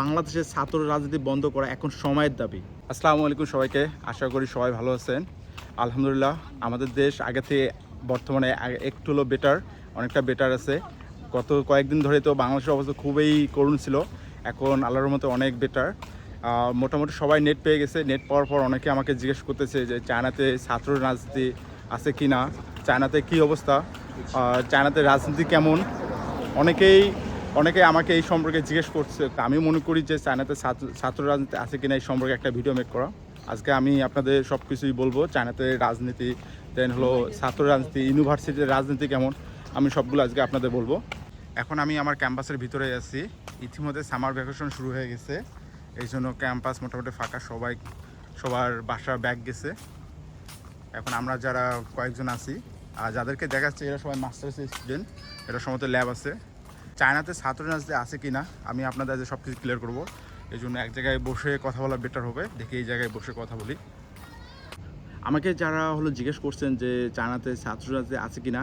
বাংলাদেশের ছাত্র রাজনীতি বন্ধ করা এখন সময়ের দাবি। আসসালামু আলাইকুম সবাইকে, আশা করি সবাই ভালো আছেন। আলহামদুলিল্লাহ, আমাদের দেশ আগে থেকে বর্তমানে একটু হলো বেটার অনেকটা বেটার আছে। গত কয়েকদিন ধরে তো বাংলাদেশের অবস্থা খুবই করুণ ছিল। এখন আল্লাহর মতো অনেক বেটার মোটামুটি সবাই নেট পেয়ে গেছে। নেট পাওয়ার পর অনেকে আমাকে জিজ্ঞেস করতেছে যে, চায়নাতে ছাত্র রাজনীতি আছে কি না চায়নাতে কী অবস্থা? চায়নাতে রাজনীতি কেমন? অনেকেই অনেকে আমাকে এই সম্পর্কে জিজ্ঞেস করছে। আমি মনে করি যে চায়নাতে ছাত্র- রাজনীতি আছে কিনা এই সম্পর্কে একটা ভিডিও মেক করা। আজকে আমি আপনাদের সব কিছুই বলব, চায়নাতে রাজনীতি দেন হলো ছাত্র রাজনীতি ইউনিভার্সিটির রাজনীতি কেমন, আমি সবগুলো আজকে আপনাদের বলব। এখন আমি আমার ক্যাম্পাসের ভিতরে আছি। ইতিমধ্যে সামার ভ্যাকেশন শুরু হয়ে গেছে। এই জন্য ক্যাম্পাস মোটামুটি ফাঁকা, সবাই, সবার বাসা ব্যাগ গেছে। এখন আমরা যারা কয়েকজন আছি, আর যাদেরকে দেখাচ্ছে, এরা সবাই মাস্টার্স স্টুডেন্ট এটা সমস্ত ল্যাব আছে। চায়নাতে ছাত্র রাজনীতি আছে কি না আমি আপনাদের আজ সব কিছু ক্লিয়ার করব। এই জন্য এক জায়গায় বসে কথা বলা বেটার হবে, দেখে এই জায়গায় বসে কথা বলি। আমাকে যারা হলো জিজ্ঞেস করছেন যে চায়নাতে ছাত্র রাজনীতি আছে কি না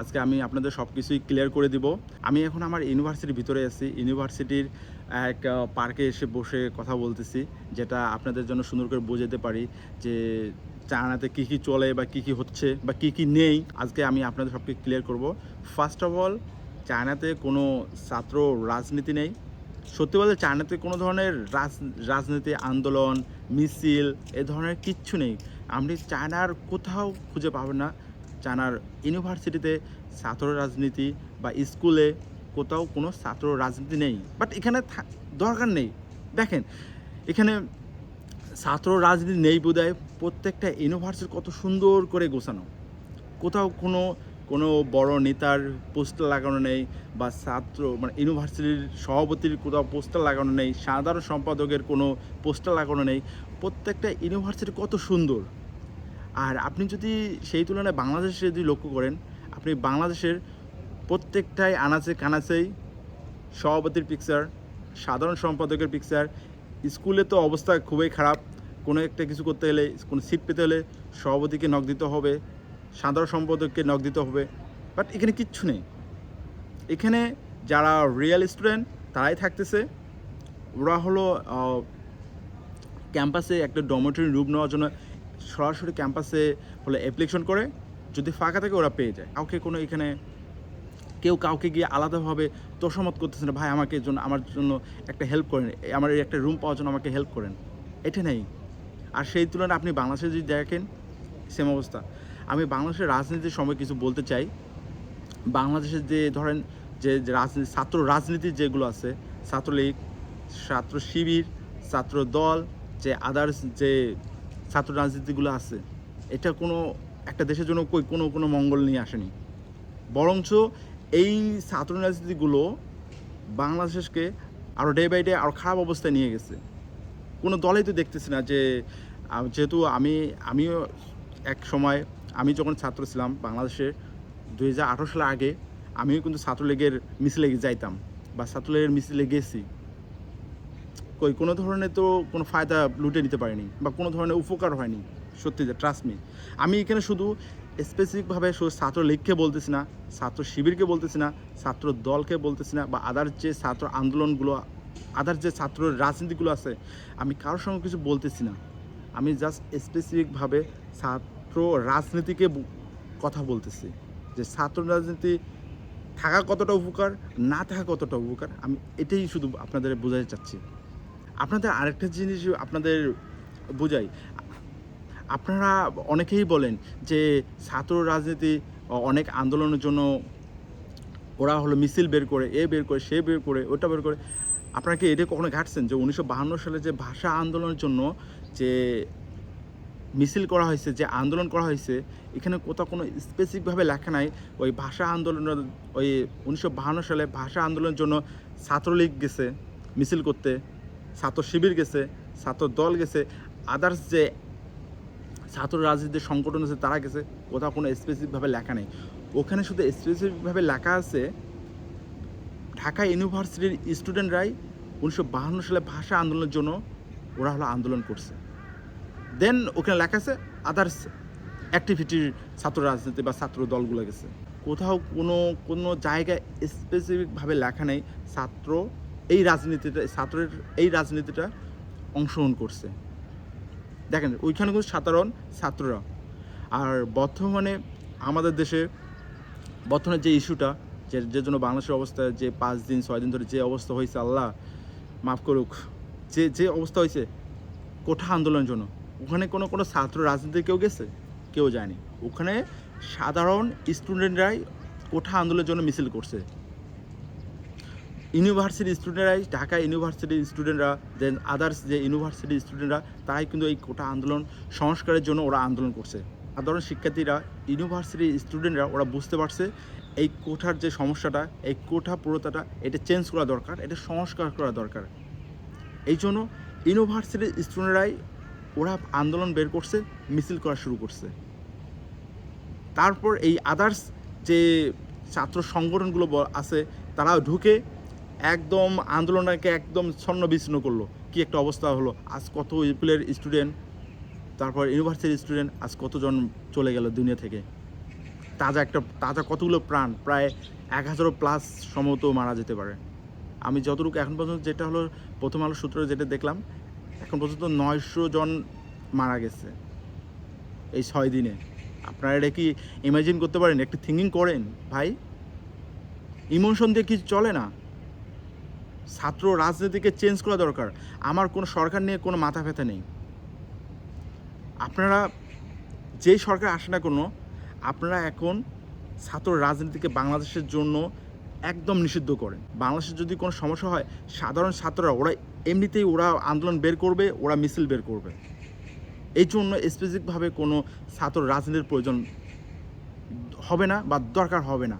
আজকে আমি আপনাদের সব কিছুই ক্লিয়ার করে দিব। আমি এখন আমার ইউনিভার্সিটির ভিতরে আছি ইউনিভার্সিটির এক পার্কে এসে বসে কথা বলতেছি, যেটা আপনাদের জন্য সুন্দর করে বোঝাতে পারি যে চায়নাতে কী কী চলে বা কী কী হচ্ছে বা কী কী নেই। আজকে আমি আপনাদের সব কিছু ক্লিয়ার করব। ফার্স্ট অফ অল চায়নাতে কোনো ছাত্র রাজনীতি নেই। সত্যি বলতে চায়নাতে কোনো ধরনের রাজ, রাজনীতি, আন্দোলন, মিছিল এ ধরনের কিচ্ছু নেই। আপনি চায়নার কোথাও খুঁজে পাবেন না। চায়নার ইউনিভার্সিটিতে ছাত্র রাজনীতি বা স্কুলে কোথাও কোনো ছাত্র রাজনীতি নেই। বাট এখানে দরকার নেই। দেখেন, এখানে ছাত্র রাজনীতি নেই বোধহয়। প্রত্যেকটা ইউনিভার্সিটি কত সুন্দর করে গোছানো। কোথাও কোনো কোনো বড় নেতার পোস্টার লাগানো নেই বা ছাত্র মানে ইউনিভার্সিটির সভাপতির কোথাও পোস্টার লাগানো নেই, সাধারণ সম্পাদকের কোনো পোস্টার লাগানো নেই। প্রত্যেকটা ইউনিভার্সিটি কত সুন্দর। আর আপনি যদি সেই তুলনায় বাংলাদেশে যদি লক্ষ্য করেন, আপনি বাংলাদেশের প্রত্যেকটাই আনাচে কানাচেই সভাপতির পিকচার সাধারণ সম্পাদকের পিকচার স্কুলে তো অবস্থা খুবই খারাপ। কোনো একটা কিছু করতে গেলে কোনো সিট পেতে হলে সভাপতিকে নক দিতে হবে। সাধারণ সম্পাদককে নক দিতে হবে বাট এখানে কিচ্ছু নেই। এখানে যারা রিয়েল স্টুডেন্ট তারাই থাকতেছে। ওরা হলো ক্যাম্পাসে একটা ডমেটরি রুম নেওয়ার জন্য সরাসরি ক্যাম্পাসে হলো অ্যাপ্লিকেশন করে। যদি ফাঁকা থাকে ওরা পেয়ে যায়। কাউকে কোনো এখানে কেউ কাউকে গিয়ে আলাদাভাবে তোষামত করতেছে না, ভাই, আমাকে জন্য, আমার জন্য একটা হেল্প করেন। আমার একটা রুম পাওয়ার জন্য আমাকে হেল্প করেন। এটা নেই। আর সেই তুলনায় আপনি বাংলাদেশে যদি দেখেন সেম অবস্থা। আমি বাংলাদেশের রাজনীতির সময় কিছু বলতে চাই। বাংলাদেশের যে ধরেন যে রাজনীতি, ছাত্র রাজনীতি যেগুলো আছে, ছাত্রলীগ, ছাত্র শিবির, ছাত্র দল, যে আদার্স যে ছাত্র রাজনীতিগুলো আছে, এটা কোনো একটা দেশের জন্য কই কোনো কোনো মঙ্গল নিয়ে আসেনি। বরঞ্চ এই ছাত্র রাজনীতিগুলো বাংলাদেশকে আরও ডে বাই ডে আরও খারাপ অবস্থায় নিয়ে গেছে। কোনো দলেই তো দেখতেছি না যে যেহেতু আমি, আমিও এক সময় আমি যখন ছাত্র ছিলাম বাংলাদেশে দুই হাজার আঠারো সালের আগে, আমিও কিন্তু ছাত্রলীগের মিছিলে যাইতাম বা ছাত্রলীগের মিছিলে গেছি। কই, কোনো ধরনের তো কোনো ফায়দা লুটে নিতে পারিনি বা কোনো ধরনের উপকার হয়নি, সত্যি ট্রাস্ট মি আমি এখানে শুধু স্পেসিফিকভাবে শুধু ছাত্রলীগকে বলতেছি না, ছাত্র শিবিরকে বলতেছি না, ছাত্র দলকে বলতেছি না বা আদার যে ছাত্র আন্দোলনগুলো আদার যে ছাত্র রাজনীতিগুলো আছে, আমি কারোর সঙ্গে কিছু বলতেছি না। আমি জাস্ট স্পেসিফিকভাবে ছাত্র রাজনীতিকে কথা বলতেছি যে ছাত্র রাজনীতি থাকা কতটা উপকার, না থাকা কতটা উপকার, আমি এটাই শুধু আপনাদের বোঝাতে চাচ্ছি। আপনাদের আরেকটা জিনিস আপনাদের বোঝাই। আপনারা অনেকেই বলেন যে ছাত্র রাজনীতি অনেক আন্দোলনের জন্য ওরা হলো মিছিল বের করে, এ বের করে, সে বের করে, ওটা বের করে। আপনারা কি এটা কখনো ঘাটছেন যে উনিশশো সালে যে ভাষা আন্দোলনের জন্য যে মিছিল করা হয়েছে, যে আন্দোলন করা হয়েছে, এখানে কোথাও কোনো স্পেসিফিকভাবে লেখা নাই। ওই ভাষা আন্দোলনের ওই উনিশশো সালে ভাষা আন্দোলনের জন্য ছাত্রলীগ গেছে মিছিল করতে, ছাত্র শিবির গেছে, ছাত্র দল গেছে আদার্স যে ছাত্র রাজনীতির সংগঠন আছে তারা গেছে, কোথাও কোনো স্পেসিফিকভাবে লেখা নেই। ওখানে শুধু স্পেসিফিকভাবে লেখা আছে, ঢাকা ইউনিভার্সিটির স্টুডেন্টরাই উনিশশো সালে ভাষা আন্দোলনের জন্য ওরা হলো আন্দোলন করছে। দেন ওখানে লেখা আছে আদার্স অ্যাক্টিভিটির ছাত্র রাজনীতি বা ছাত্র দলগুলো গেছে। কোথাও কোনো কোনো জায়গায় স্পেসিফিকভাবে লেখা নেই, ছাত্র এই রাজনীতিটা ছাত্রের এই রাজনীতিটা অংশগ্রহণ করছে। দেখেন, ওইখানে কিন্তু সাধারণ ছাত্ররা। আর বর্তমানে আমাদের দেশে, বর্তমানে যে ইস্যুটা, যে যে জন্য বাংলাদেশের অবস্থা, যে পাঁচ দিন, ছয় দিন ধরে যে অবস্থা হয়েছে, আল্লাহ মাফ করুক, যে যে অবস্থা হয়েছে, কোঠা আন্দোলনের জন্য। ওখানে কোনো কোনো ছাত্র রাজনীতি কেউ গেছে? কেউ যায়নি। ওখানে সাধারণ স্টুডেন্টরাই কোঠা আন্দোলনের জন্য মিছিল করছে। ইউনিভার্সিটি স্টুডেন্টরাই ঢাকা ইউনিভার্সিটির স্টুডেন্টরা দেন আদার্স যে ইউনিভার্সিটির স্টুডেন্টরা তারাই কিন্তু এই কোটা আন্দোলন সংস্কারের জন্য ওরা আন্দোলন করছে। সাধারণ শিক্ষার্থীরা ইউনিভার্সিটির স্টুডেন্টরা ওরা বুঝতে পারছে এই কোঠার যে সমস্যাটা, এই কোঠা পুরোটাটা এটা চেঞ্জ করা দরকার, এটা সংস্কার করা দরকার। এই জন্য ইউনিভার্সিটির স্টুডেন্টরাই ওরা আন্দোলন বের করছে, মিছিল করা শুরু করছে। তারপর এই আদার্স যে ছাত্র সংগঠনগুলো আছে, তারা ঢুকে একদম আন্দোলনটাকে একদম ছন্ন বিচ্ছিন্ন করল। কি একটা অবস্থা হলো? আজ কত স্কুলের স্টুডেন্ট তারপর ইউনিভার্সিটির স্টুডেন্ট আজ কতজন চলে গেল দুনিয়া থেকে? তাজা একটা, তাজা কতগুলো প্রাণ, প্রায় এক হাজারও প্লাস সম্ভবত মারা যেতে পারে। আমি যতটুকু এখন পর্যন্ত যেটা হলো, প্রথম আলো সূত্রে যেটা দেখলাম এখন পর্যন্ত নয়শো জন মারা গেছে এই ছয় দিনে। আপনারা এটা কি ইমাজিন করতে পারেন? একটু থিঙ্কিং করেন, ভাই। ইমোশন দিয়ে কিছু চলে না। ছাত্র রাজনীতিকে চেঞ্জ করা দরকার। আমার কোনো সরকার নিয়ে কোনো মাথা ব্যথা নেই। আপনারা যেই সরকার আসে না কোনো, আপনারা এখন ছাত্র রাজনীতিকে বাংলাদেশের জন্য একদম নিষিদ্ধ করেন। বাংলাদেশের যদি কোনো সমস্যা হয়, সাধারণ ছাত্ররা ওরা এমনিতেই ওরা আন্দোলন বের করবে, ওরা মিছিল বের করবে। এই জন্য স্পেসিফিকভাবে কোনো ছাত্র রাজনীতির প্রয়োজন হবে না বা দরকার হবে না।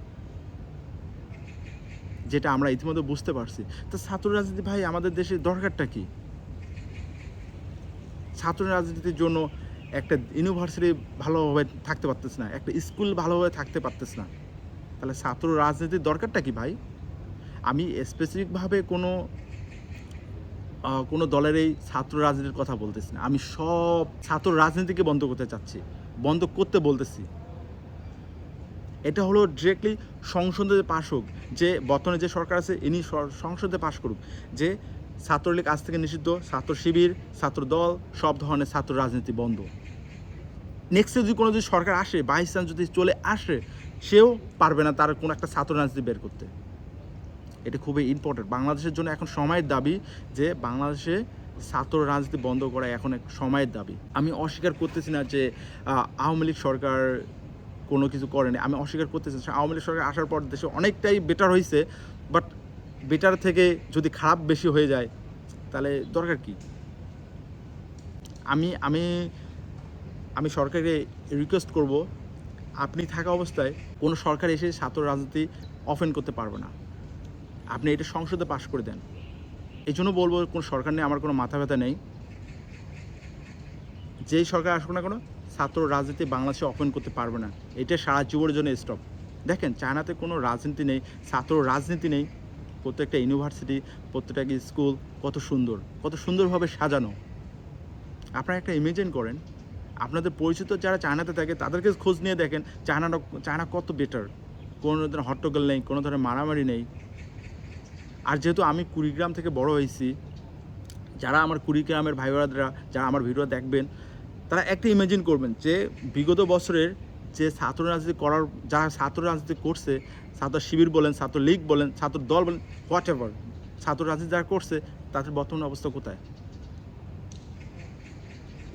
যেটা আমরা ইতিমধ্যে বুঝতে পারছি। তো ছাত্র রাজনীতি ভাই, আমাদের দেশে দরকারটা কি? ছাত্র রাজনীতির জন্য একটা ইউনিভার্সিটি ভালোভাবে থাকতে পারতেছে না, একটা স্কুল ভালোভাবে থাকতে পারতেছে না। তাহলে ছাত্র রাজনীতির দরকারটা কি ভাই? আমি স্পেসিফিকভাবে কোনো কোনো দলের এই ছাত্র রাজনীতির কথা বলতেছি না। আমি সব ছাত্র রাজনীতিকে বন্ধ করতে চাচ্ছি, বন্ধ করতে বলতেছি। এটা হলো ডিরেক্টলি সংসদে পাশ হোক, যে বর্তমানে যে সরকার আছে, ইনি সংসদে পাশ করুক, যে ছাত্রলীগ আজ থেকে নিষিদ্ধ, ছাত্র শিবির, ছাত্র দল, সব ধরনের ছাত্র রাজনীতি বন্ধ। নেক্সটে যদি কোনো যদি সরকার আসে বাইশ চান্স যদি চলে আসে, সেও পারবে না তার কোনো একটা ছাত্র রাজনীতি বের করতে। এটা খুবই ইম্পর্টেন্ট বাংলাদেশের জন্য এখন সময়ের দাবি যে বাংলাদেশে ছাত্র রাজনীতি বন্ধ করা এখন এক সময়ের দাবি। আমি অস্বীকার করতেছি না যে আওয়ামী লীগ সরকার কোনো কিছু করেনি। আমি অস্বীকার করতেছি না। আওয়ামী লীগ সরকার আসার পর দেশে অনেকটাই বেটার হয়েছে বাট বেটার থেকে যদি খারাপ বেশি হয়ে যায়, তাহলে দরকার কি? আমি আমি আমি সরকারকে রিকোয়েস্ট করব, আপনি থাকা অবস্থায় কোনো সরকার এসে ছাত্র রাজনীতি অফেন করতে পারবে না। আপনি এটা সংসদে পাশ করে দেন। এই জন্য বলব, কোনো সরকার নিয়ে আমার কোনো মাথা ব্যথা নেই। যেই সরকার আসুক না কোনো, ছাত্র রাজনীতি বাংলাদেশে অপেন করতে পারবে না। এটা সারা জীবনের জন্য স্টপ দেখেন, চায়নাতে কোনো রাজনীতি নেই, ছাত্র রাজনীতি নেই। প্রত্যেকটা ইউনিভার্সিটি প্রত্যেকটা স্কুল কত সুন্দর। কত সুন্দরভাবে সাজানো। আপনারা একটা ইমেজিন করেন, আপনাদের পরিচিত যারা চায়নাতে থাকে, তাদেরকে খোঁজ নিয়ে দেখেন চায়নাটা চায়না কত বেটার কোনো ধরনের হট্টগোল নেই, কোনো ধরনের মারামারি নেই। আর যেহেতু আমি কুড়িগ্রাম থেকে বড় হয়েছি, যারা আমার কুড়িগ্রামের ভাই বোনেরা যারা আমার ভিডিও দেখবেন, তারা একটা ইমেজিন করবেন যে বিগত বছরের যে ছাত্র রাজনীতি করার যারা ছাত্র রাজনীতি করছে, ছাত্র শিবির বলেন, ছাত্র লীগ বলেন, ছাত্র দল বলেন হোয়াট এভার ছাত্র রাজনীতি যারা করছে, তাদের বর্তমান অবস্থা কোথায়?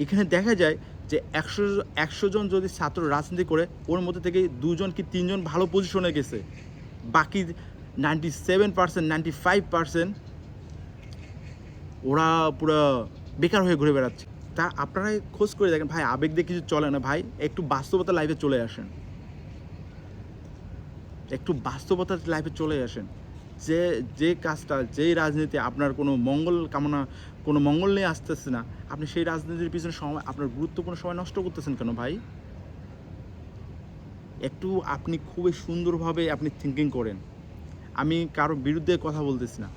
এখানে দেখা যায় যে একশো একশো জন যদি ছাত্র রাজনীতি করে, ওর মধ্যে থেকে দুজন কি তিনজন ভালো পজিশনে গেছে? বাকি ninety seven percent, ninety five percent ওরা পুরো বেকার হয়ে ঘুরে বেড়াচ্ছে। তা আপনারাই খোঁজ করে দেখেন, ভাই আবেগ দিয়ে কিছু চলে না, ভাই একটু বাস্তবতা লাইফে চলে আসেন। একটু বাস্তবতার লাইফে চলে আসেন। যে যে কাজটা যেই রাজনীতি আপনার কোনো মঙ্গল কামনা, কোনো মঙ্গল নিয়ে আসতেছে না, আপনি সেই রাজনীতির পিছনে সময়, আপনার গুরুত্বপূর্ণ সময় নষ্ট করতেছেন কেন ভাই? একটু আপনি খুবই সুন্দরভাবে আপনি থিঙ্কিং করেন। আমি কারও বিরুদ্ধে কথা বলতেছি না।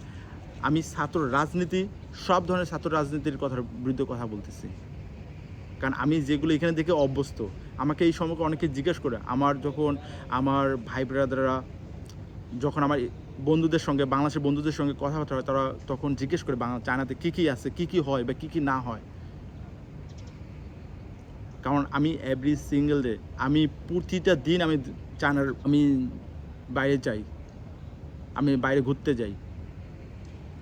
আমি ছাত্র রাজনীতি, সব ধরনের ছাত্র রাজনীতির কথার বিরুদ্ধে কথা বলতেছি। কারণ আমি যেগুলো এখানে দেখে অভ্যস্ত, আমাকে এই সম্পর্কে অনেকে জিজ্ঞেস করে। আমার যখন আমার ভাই ব্রাদাররা যখন আমার বন্ধুদের সঙ্গে, বাংলাদেশের বন্ধুদের সঙ্গে কথাবার্তা হয়, তারা তখন জিজ্ঞেস করে বাংলা চায়নাতে কী কী আছে, কী কী হয় বা কী কী না হয়। কারণ আমি এভরি সিঙ্গেল ডে আমি প্রতিটা দিন আমি চায়নার আমি বাইরে যাই। আমি বাইরে ঘুরতে যাই।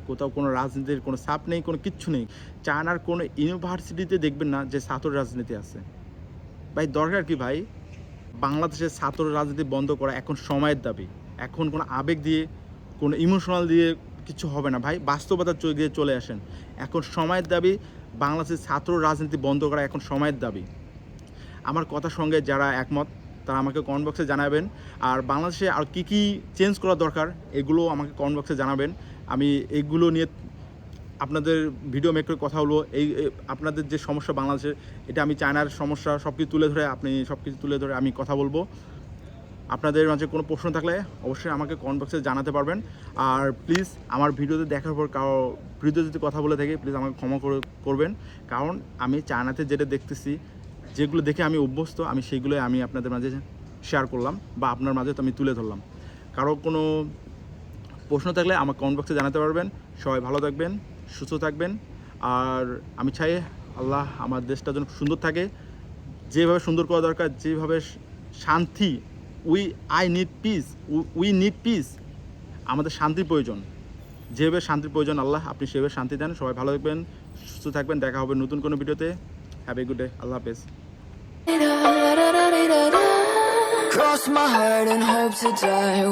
কোথাও কোনো রাজনীতির কোনো সাপ নেই, কোনো কিচ্ছু নেই। চায়নার কোনো ইউনিভার্সিটিতে দেখবেন না যে ছাত্র রাজনীতি আছে। ভাই, দরকার কি ভাই? বাংলাদেশের ছাত্র রাজনীতি বন্ধ করা এখন সময়ের দাবি। এখন কোনো আবেগ দিয়ে, কোনো ইমোশনাল দিয়ে কিছু হবে না ভাই। বাস্তবতা চলে গিয়ে চলে আসেন। এখন সময়ের দাবি, বাংলাদেশের ছাত্র রাজনীতি বন্ধ করা এখন সময়ের দাবি। আমার কথার সঙ্গে যারা একমত তারা আমাকে কমেন্ট বক্সে জানাবেন। আর বাংলাদেশে আর কী কী চেঞ্জ করা দরকার, এগুলো আমাকে কমেন্ট বক্সে জানাবেন। আমি এইগুলো নিয়ে আপনাদের ভিডিও মেক করে কথা বলব। এই আপনাদের যে সমস্যা বাংলাদেশের এটা আমি চায়নার সমস্যা সব কিছু তুলে ধরে, আপনি সব কিছু তুলে ধরে আমি কথা বলব। আপনাদের মাঝে কোনো প্রশ্ন থাকলে অবশ্যই আমাকে কমেন্ট বক্সে জানাতে পারবেন। আর প্লিজ আমার ভিডিওতে দেখার পর কারও, ভিডিওতে যদি কথা বলে থাকি প্লিজ আমাকে ক্ষমা করে, করবেন। কারণ আমি চায়নাতে যেটা দেখতেছি যেগুলো দেখে আমি অভ্যস্ত, আমি সেইগুলোই আমি আপনাদের মাঝে শেয়ার করলাম বা আপনার মাঝে তো আমি তুলে ধরলাম। কারও কোনো প্রশ্ন থাকলে আমার কমেন্ট বক্সে জানাতে পারবেন। সবাই ভালো থাকবেন, সুস্থ থাকবেন। আর আমি চাই আল্লাহ আমার দেশটা যেন সুন্দর থাকে। যেভাবে সুন্দর করা দরকার, যেভাবে শান্তি we I need peace we need peace আমাদের শান্তির প্রয়োজন। যেভাবে শান্তির প্রয়োজন আল্লাহ আপনি সেভাবে শান্তি দেন। সবাই ভালো থাকবেন, সুস্থ থাকবেন। দেখা হবে নতুন কোনো ভিডিওতে হ্যাভ এ গুড ডে আল্লাহ হাফেজ। Cross my heart and hope to die.